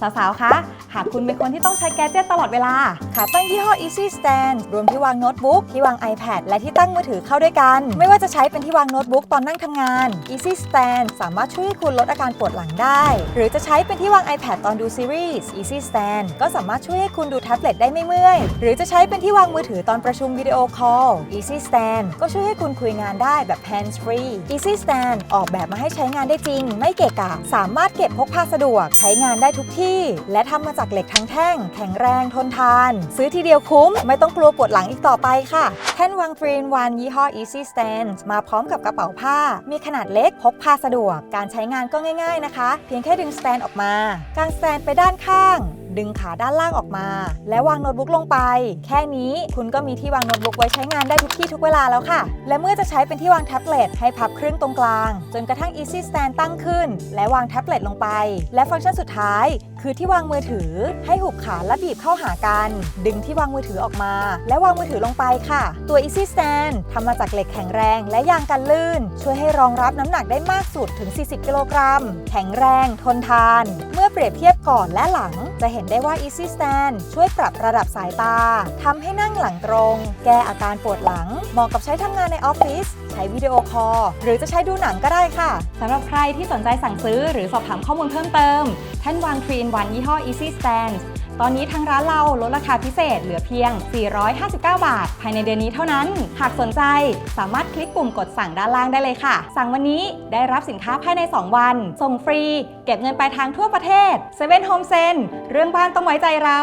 สาวๆ คะ หากคุณเป็นคนที่ต้องใช้แกดเจิตตลอดเวลา ขาตั้งยี่ห้อ Easy Stand รวมที่วางโน้ตบุ๊ก ที่วาง iPad และที่ตั้งมือถือเข้าด้วยกัน ไม่ว่าจะใช้เป็นที่วางโน้ตบุ๊กตอนนั่งทำงาน Easy Stand สามารถช่วยให้คุณลดอาการปวดหลังได้ หรือจะใช้เป็นที่วาง iPad ตอนดูซีรีส์ Easy Stand ก็สามารถช่วยให้คุณดูแท็บเล็ตได้ไม่เมื่อย หรือจะใช้เป็นที่วางมือถือตอนประชุมวิดีโอคอล Easy Stand ก็ช่วยให้คุณคุยงานได้แบบ hands free Easy Stand ออกแบบมาให้ใช้งานได้จริง ไม่เกะกะ สามารถเก็บพกพาสะดวก ใช้งานได้ทุกที่และทำมาจากเหล็กทั้งแท่ง แข็งแรงทนทาน ซื้อทีเดียวคุ้ม ไม่ต้องกลัวปวดหลังอีกต่อไปค่ะ แท่นวาง 3 in 1ยี่ห้อ Easy Stand มาพร้อมกับกระเป๋าผ้า มีขนาดเล็กพกพาสะดวก การใช้งานก็ง่าย ๆนะคะ เพียงแค่ดึงสแตนออกมากางสแตนไปด้านข้าง ดึงขาด้านล่างออกมา และวางโน้ตบุ๊กลงไป แค่นี้คุณก็มีที่วางโน้ตบุ๊กไว้ใช้งานได้ทุกที่ทุกเวลาแล้วค่ะ และเมื่อจะใช้เป็นที่วางแท็บเล็ตให้พับครึ่งตรงกลาง จนกระทั่ง Easy Stand ตั้งขึ้น และวางแท็บเล็ตลงไป และฟังก์ชันสุดท้าย คือที่วางมือถือ ให้หุบขาและบีบเข้าหากัน ดึงที่วางมือถือออกมา และวางมือถือลงไปค่ะ ตัว Easy Stand ทำมาจากเหล็กแข็งแรง และยางกันลื่น ช่วยให้รองรับน้ำหนักได้มากสุดถึง 40 กิโลกรัม แข็งแรง ทนทาน เมื่อเปรียบเทียบก่อนและหลังจะเห็นได้ว่า Easy Stand ช่วยปรับระดับสายตา ทำให้นั่งหลังตรง แก้อาการปวดหลัง เหมาะกับใช้ทำงานในออฟฟิศ ใช้วิดีโอคอล หรือจะใช้ดูหนังก็ได้ค่ะ สำหรับใครที่สนใจสั่งซื้อหรือสอบถามข้อมูลเพิ่มเติมแท่นวางทรีนวันยี่ห้อ Easy Stand ตอนนี้ทางร้านเราลดราคาพิเศษเหลือเพียง 459 บาท ภายในเดือนนี้เท่านั้น หากสนใจสามารถคลิกปุ่มกดสั่งด้านล่างได้เลยค่ะ สั่งวันนี้ได้รับสินค้าภายใน 2 วัน ส่งฟรี เก็บเงินปลายทางทั่วประเทศเซเว่นโฮมเซนเรื่องบ้านต้องไว้ใจเรา